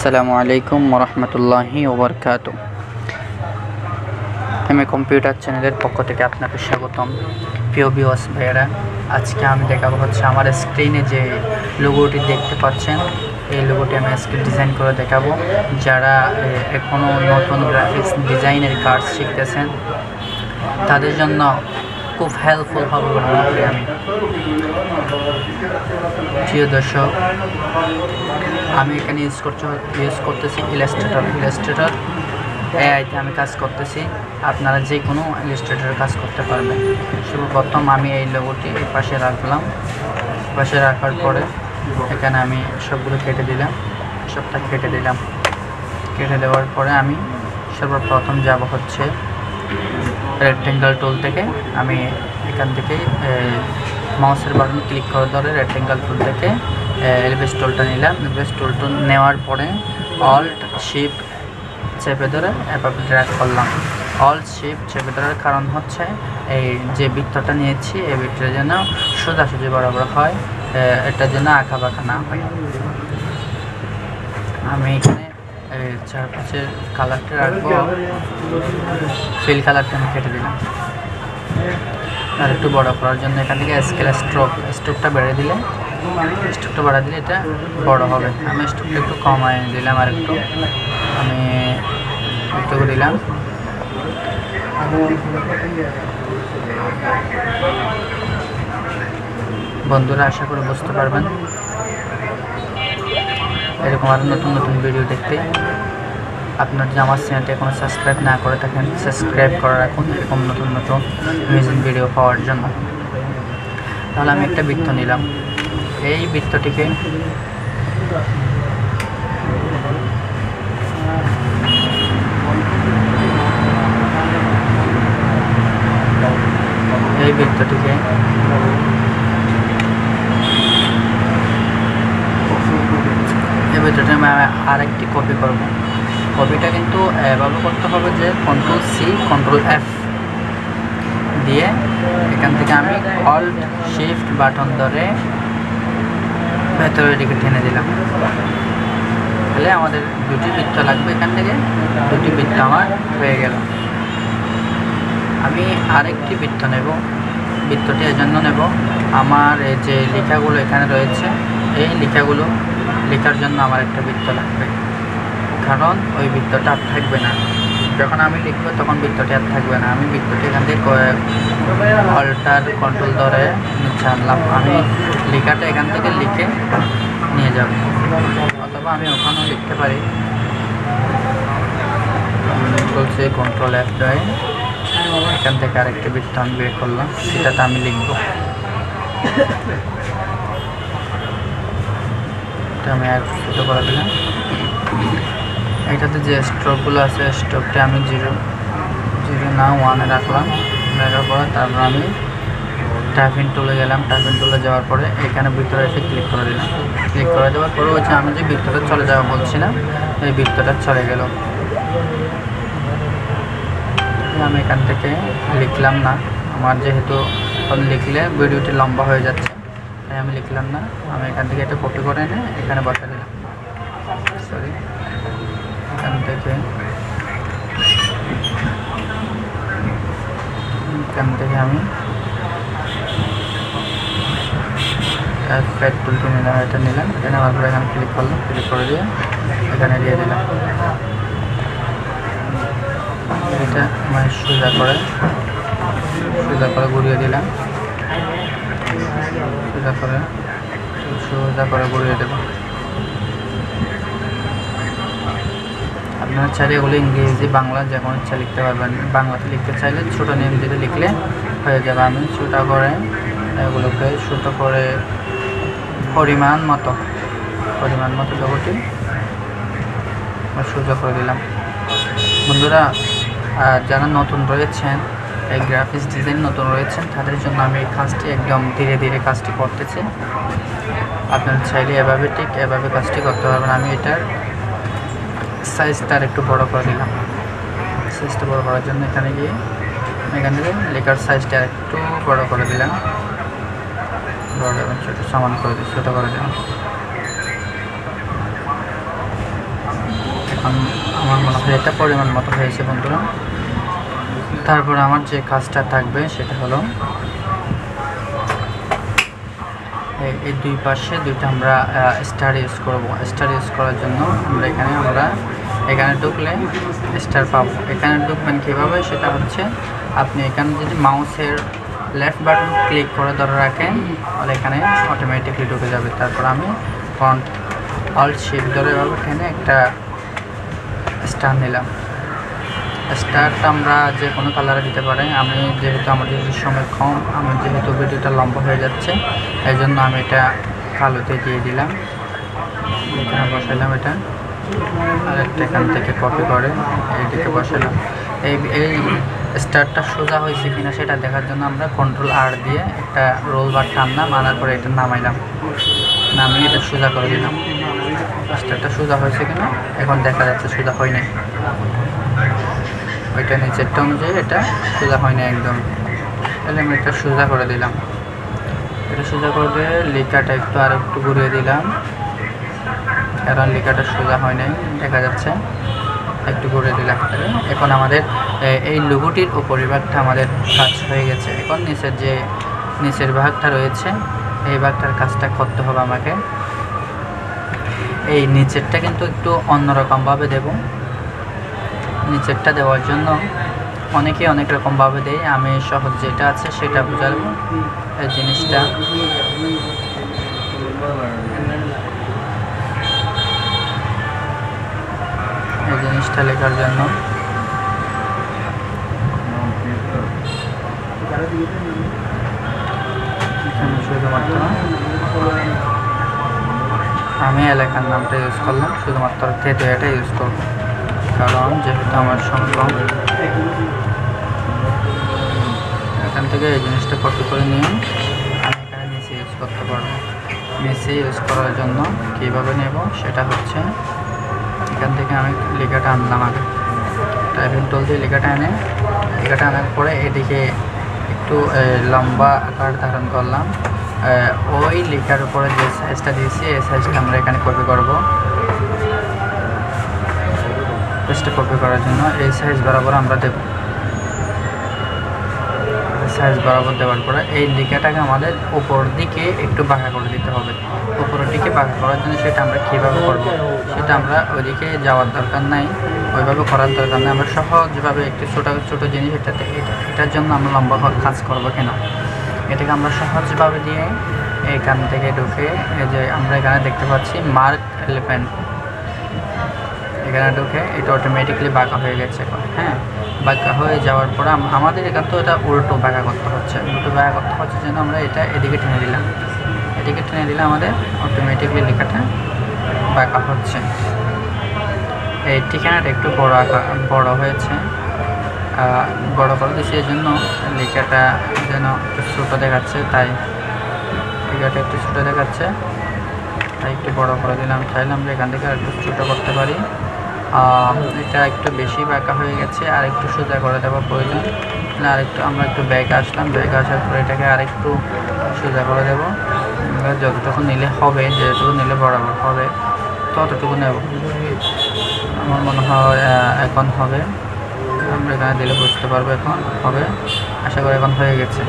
আসসালামু আলাইকুম রহমতুল্লাহি ওবরকাত। এ কম্পিউটার চ্যানেলের পক্ষ থেকে আপনাকে স্বাগতম। প্রিয় বিওস ভাইয়েরা, আজকে আমি দেখাবো হচ্ছে আমার স্ক্রিনে যে লোগোটি দেখতে পাচ্ছেন, এই লোগোটি আমি আজকে ডিজাইন করে দেখাবো। যারা এখনও নতুন গ্রাফিক্স ডিজাইনের কাজ শিখতেছেন, তাদের জন্য খুব হেল্পফুল হবে বলে মনে করি আমি। প্রিয় দর্শক, আমি এখানে ইউজ করছি ইউজ করতেছি ইলাস্ট্রেটর ইলাস্ট্রেটর এআইতে আমি কাজ করতেছি। আপনারা যে কোনো ইলাস্ট্রেটরের কাজ করতে পারবেন। সর্বপ্রথম আমি এই লোগোটি পাশে রাখলাম। পাশে রাখার পরে এখানে আমি সবগুলো কেটে দিলাম। সবটা কেটে দিলাম। কেটে দেওয়ার পরে আমি সর্বপ্রথম যাব হচ্ছে রেক্টেঙ্গল টুল থেকে আমি এখান থেকে মাউসের বাটন ক্লিক করে ধরে রেক্টেঙ্গল টুল থেকে এলবেস টুলটা নিলাম। এলবেস টুলটা নেওয়ার পরে অল্ট শিপ চেপে ধরে এভাবে ড্র্যাগ করলাম। অল শিপ চেপে ধরার কারণ হচ্ছে এই যে বৃত্তটা নিয়েছি, এই বৃত্তটা যেন সোজাসুজি বরাবর হয় এটা যেন আঁকা বাঁকা না হয়। আমি এখানে এই চারপাশের কালারটা রাখব। ফিল কালারটা আমি কেটে দিলাম। আর একটু বড় করার জন্য এখান থেকে স্কেল স্ট্রোক স্ট্রোকটা বেড়ে দিলে স্ট্রোকটা বাড়া দিলে এটা বড় হবে। আমি স্ট্রোকটা একটু কমায় দিলাম আর একটু আমি একটু দিলাম। বন্ধুরা, আশা করে বুঝতে পারবেন। এরকম আরও নতুন নতুন ভিডিও দেখতে। আপনার যদি আমার চ্যানেলটি এখনও সাবস্ক্রাইব না করে থাকেন সাবস্ক্রাইব করে রাখুন এরকম নতুন নতুন মিউজিক ভিডিও পাওয়ার জন্য। তাহলে আমি একটা বৃত্ত নিলাম। এই বৃত্তটিকে এই বৃত্তটিকে বৃত্তটি আমি আরেকটি কপি করব। কপিটা কিন্তু এভাবে করতে হবে যে কন্ট্রোল সি কন্ট্রোল এফ দিয়ে এখান থেকে আমি অল্ট শিফট বাটন ধরে ভেতরের দিকে টেনে দিলাম। তাহলে আমাদের দুটি বৃত্ত লাগবে এখান থেকে, দুটি বৃত্ত আমার হয়ে গেল। আমি আরেকটি বৃত্ত নেব। বৃত্তটি এজন্য নেব। আমার এই যে লেখাগুলো এখানে রয়েছে এই লেখাগুলো লেখার জন্য আমার একটা বৃত্ত লাগবে। কারণ ওই বৃত্তটা আর থাকবে না। যখন আমি লিখব তখন বৃত্তটি আর থাকবে না। আমি বৃত্তটি এখান থেকে অল্টার কন্ট্রোল ধরে ছাড়লাম আমি লেখাটা এখান থেকে লিখে নিয়ে যাব। অথবা আমি ওখানেও লিখতে পারি। বলছে কন্ট্রোল অ্যাপ দেয় এখান থেকে আরেকটি বৃত্ত আমি বের করলাম। সেটাতে আমি লিখব। এটা আমি আর ছোটো করে দিলাম এটাতে যে স্ট্রোকগুলো আছে স্ট্রোকটা আমি জিরো জিরো না ওয়ানে রাখলাম। রাখার পরে তারপর আমি টাইপিং টুলে গেলাম। টাইপিং তুলে যাওয়ার পরে এখানে ভিতরে এসে ক্লিক করে দিলাম। ক্লিক করে দেওয়ার পরে হচ্ছে আমি যে বৃত্তটা চলে যাওয়া বলছিলাম এই বৃত্তটা চলে গেল। আমি এখান থেকে লিখলাম না। আমার যেহেতু লিখলে ভিডিওটি লম্বা হয়ে যাচ্ছে। তাই আমি লিখলাম না। আমি এখান থেকে একটা কপি করে এনে এখানে বসা দিলাম। সরি এখান থেকে এখান থেকে আমি ফ্যাট টুলটি নিলাম, এটা নিলাম। এটা নেওয়ার এখানে ক্লিক করলাম ক্লিক করে দিয়ে এখানে দিয়ে দিলাম। এটা মানে সোজা করে সোজা করে ঘুরিয়ে দিলাম। সোজা করে সোজা করে ঘুরিয়ে দেবো। আপনারা চাইলে এগুলো ইংরেজি, বাংলা যে কোনো ইচ্ছা লিখতে পারবেন। বাংলাতে লিখতে চাইলে ছোটো নেম দিতে লিখলে হয়ে যাবে। আমি ছোটো করে এগুলোকে ছোটো করে পরিমাণ মতো পরিমাণ মতো জগটি সোজা করে দিলাম। বন্ধুরা যারা নতুন রয়েছেন গ্রাফিক্স ডিজাইন নতুন রয়েছেন তাদের জন্য আমি এই কাজটি একদম ধীরে ধীরে কাজটি করতেছি। আপনারা চাইলে এভাবে ঠিক এভাবে কাজটি করতে পারবেন। আমি এটার সাইজটা একটু বড় করে দিলাম। সাইজটা বড় করার জন্য এখানে গিয়ে এখান থেকে লেখার সাইজটা একটু বড় করে দিলাম। বড় এবং ছোটো, সমান করে দিই ছোটো করে দিলাম। এখন আমার মনে হয় এটা পরিমাণ মতো হয়েছে বন্ধুরা। তারপর আমার যে কাজটা থাকবে সেটা হলো এই- দুই পাশে দুইটা আমরা স্টার ইউজ করব। স্টার ইউজ করার জন্য আমরা এখানে আমরা এখানে ঢুকলে স্টার পাবো। এখানে ঢুকবেন কীভাবে সেটা হচ্ছে আপনি এখানে যদি মাউসের লেফট বাটন ক্লিক করে ধরে রাখেন, তাহলে এখানে অটোমেটিকলি ঢুকে যাবে। তারপর আমি ফ্রন্ট অল শিফট ধরে এভাবে টেনে একটা স্টার নিলাম। স্টারটা আমরা যে কোনো কালারে দিতে পারি আমি যেহেতু যেহেতু সময় কম, আমি যেহেতু ভিডিওটা লম্বা হয়ে যাচ্ছে এই জন্য আমি এটা কালোতে দিয়ে দিলাম। এখানে বসাইলাম এটা। আর একটা এখান থেকে কপি করে এইদিকে বসালাম এই এই স্টারটা সোজা হয়েছে কিনা সেটা দেখার জন্য আমরা কন্ট্রোল আর দিয়ে একটা রোল বার টানলাম, আনার পরে এটা নামাইলাম। নামিয়ে এটা সোজা করে দিলাম। স্টারটা সোজা হয়েছে কিনা? এখন দেখা যাচ্ছে সোজা হয় নাই। ওইটা নিচেরটা অনুযায়ী এটা সোজা হয় না একদম। তাহলে আমি এটা সোজা করে দিলাম। এটা সোজা করে দিয়ে লিকাটা একটু আর একটু ঘুরিয়ে দিলাম। কারণ লিকাটা সোজা হয় নাই, দেখা যাচ্ছে। একটু ঘুরে দিলাম। এখন আমাদের এই লোগোটির উপরিভাগটা আমাদের কাজ হয়ে গেছে। এখন নিচের যে, নিচের ভাগটা রয়েছে, এই ভাগটার কাজটা করতে হবে আমাকে। এই নিচেরটা কিন্তু একটু অন্যরকমভাবে দেবো। নিচেরটা দেওয়ার জন্য অনেকে অনেক রকমভাবে দেয়, আমি সহজ যেটা আছে সেটা বোঝাবো, এই জিনিসটা। এই জিনিসটা লেখার জন্য। শুধুমাত্র আমি এলাকার নামটা ইউজ করলাম, শুধুমাত্র তেতুয়াটা ইউজ করব। কারণ যেহেতু আমার কম এখান থেকে এই জিনিসটা কপি করে নিয়ে আমি এখানে নিচে ইউজ করতে পারব। নিচে ইউজ করার জন্য কীভাবে নেব সেটা হচ্ছে এখান থেকে আমি লেখাটা আনলাম আগে। টাইপিং টুল দিয়ে লেখাটা এনে লেখাটা আনার পরে এদিকে একটু লম্বা আকার ধারণ করলাম। ওই লেখার উপরে যে সাইজটা দিয়েছি, এই সাইজটা আমরা এখানে কপি করব। পেজটা কপি করার জন্য এই সাইজ বরাবর আমরা দেব। সাইজ বরাবর দেওয়ার পরে এই লেখাটাকে আমাদের উপর দিকে একটু বাঁকা করে দিতে হবে। উপরের দিকে বাঁকা করার জন্য সেটা আমরা কীভাবে করব? সেটা আমরা ওইদিকে যাওয়ার দরকার নাই। ওইভাবে করার দরকার নেই। আমরা সহজভাবে একটু ছোটো ছোটো জিনিস এটাতে এটার জন্য আমরা লম্বা কাজ করব কেন? এটাকে আমরা সহজভাবে দিয়ে এখান থেকে ঢুকে এই যে আমরা এখানে দেখতে পাচ্ছি মার্ক এলিফ্যান্ট। এখানে ঢুকে এটা অটোমেটিকলি বাঁকা হয়ে গেছে এখন হ্যাঁ? বাঁকা হয়ে যাওয়ার পর আম- আমাদের এখান তো এটা উল্টো বাঁকা করতে হচ্ছে। উল্টো বাঁকা করতে হচ্ছে যেন আমরা এটা এদিকে টেনে দিলাম। এদিকে টেনে দিলে আমাদের অটোমেটিকলি লেখাটা বাঁকা হচ্ছে। এই ঠিকানাটা একটু বড় আকার বড় হয়েছে। বড় করে দিচ্ছি এই জন্য লেখাটা যেন একটু ছোটো দেখাচ্ছে, তাই লেখাটা একটু ছোটো দেখাচ্ছে। তাই একটু বড় করে দিলাম। চাইলাম যে এখান থেকে আর একটু ছোটো করতে পারি। এটা একটু বেশি বাঁকা হয়ে গেছে, আর একটু সোজা করে দেওয়া প্রয়োজন। আর একটু আমরা একটু ব্যাগ আসলাম, ব্যাগ আসার পরে এটাকে আর একটু সোজা করে দেবো। যতটুকু নিলে হবে, যেটুকু নিলে বরাবর হবে, ততটুকু নেব। আমার মনে হয় এখন হবে। আমরা এখানে দিলে বুঝতে পারব এখন হবে। আশা করি এখন হয়ে গেছে।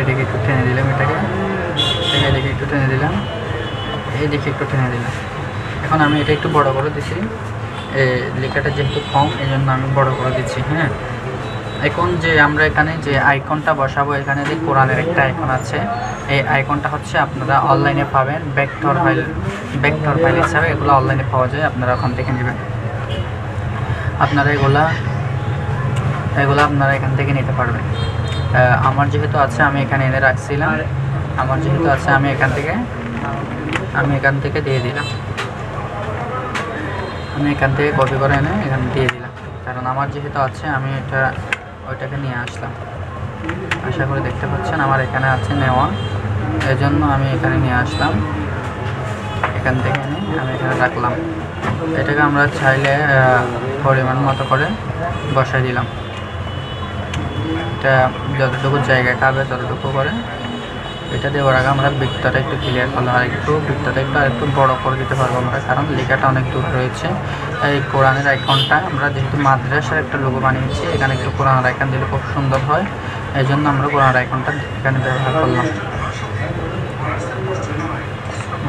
এটাকে একটু টেনে দিলাম এটাকে। এটাকে এদিকে একটু টেনে দিলাম। এই দিকে একটু টেনে দিলাম। এখন আমি এটা একটু বড় করে দিচ্ছি এ, লেখাটা যেহেতু কম এই জন্য আমি বড় করে দিচ্ছি হ্যাঁ। এখন যে আমরা এখানে যে আইকনটা বসাবো এখানে যে কোরআনের একটা আইকন আছে এই আইকনটা হচ্ছে আপনারা অনলাইনে পাবেন ভেক্টর ফাইল ভেক্টর ফাইল হিসাবে এগুলো অনলাইনে পাওয়া যায় আপনারা ওখান থেকে নেবেন। আপনারা এগুলা এগুলো আপনারা এখান থেকে নিতে পারবেন। আমার যেহেতু আছে আমি এখানে এনে রাখছিলাম। আমার যেহেতু আছে আমি এখান থেকে আমি এখান থেকে দিয়ে দিলাম। আমি এখান থেকে কপি করে এনে এখানে দিয়ে দিলাম। কারণ আমার যেহেতু আছে, আমি এটা, ওইটাকে নিয়ে আসলাম। আশা করে দেখতে পাচ্ছেন, আমার এখানে আছে নেওয়া। এই জন্য আমি এখানে নিয়ে আসলাম। এখান থেকে এনে আমি এখানে রাখলাম। এটাকে আমরা চাইলে পরিমাণ মতো করে বসাই দিলাম। এটা যতটুকু জায়গা খাবে ততটুকু করে এটা দেওয়ার আগে আমরা বৃত্তটা একটু ক্লিয়ার করলাম। আর একটু বৃত্তটা একটু একটু বড় করে দিতে পারব আমরা, কারণ লেখাটা অনেক দূর রয়েছে। এই কোরআনের আইকনটা আমরা যেহেতু মাদ্রাসার একটা লোগো বানিয়েছি, এখানে একটু কোরআনের আইকন দিলে খুব সুন্দর হয়। এই জন্য আমরা কোরআনের আইকনটা এখানে ব্যবহার করলাম।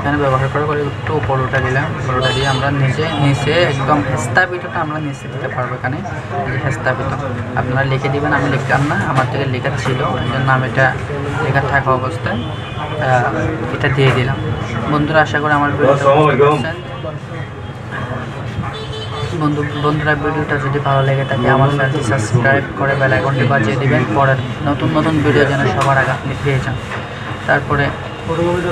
এখানে ব্যবহার করে করে একটু উপর উঠে দিলাম। উঠে দিয়ে আমরা নিচে নিচে একদম হেস্তাপিতটা আমরা নিচে দিতে পারব এখানে। হেস্তাপিত আপনারা লিখে দিবেন আমি লিখলাম না আমার থেকে লেখা ছিল। এই জন্য আমি এটা লেখা থাকা অবস্থায় এটা দিয়ে দিলাম। বন্ধুরা আশা করি আমার বন্ধু বন্ধুরা ভিডিওটা যদি ভালো লেগে থাকে আমার চ্যানেলটি সাবস্ক্রাইব করে বেল আইকনটি বাজিয়ে দিবেন। পরের নতুন নতুন ভিডিও যেন সবার আগে আপনি পেয়ে যান। তারপরে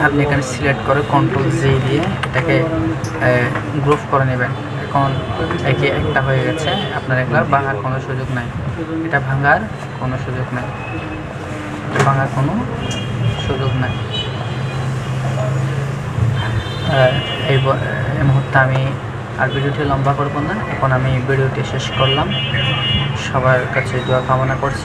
আপনি এখানে সিলেক্ট করে কন্ট্রোল জি দিয়ে এটাকে গ্রুপ করে নেবেন। এখন একে একটা হয়ে গেছে, আপনার এগুলো ভাঙার কোনো সুযোগ নাই। এটা ভাঙার কোনো সুযোগ নাই। ভাঙার কোনো সুযোগ নাই। এই মুহূর্তে আমি আর ভিডিওটি লম্বা করব না। এখন আমি ভিডিওটি শেষ করলাম। সবার কাছে দোয়া কামনা করছি।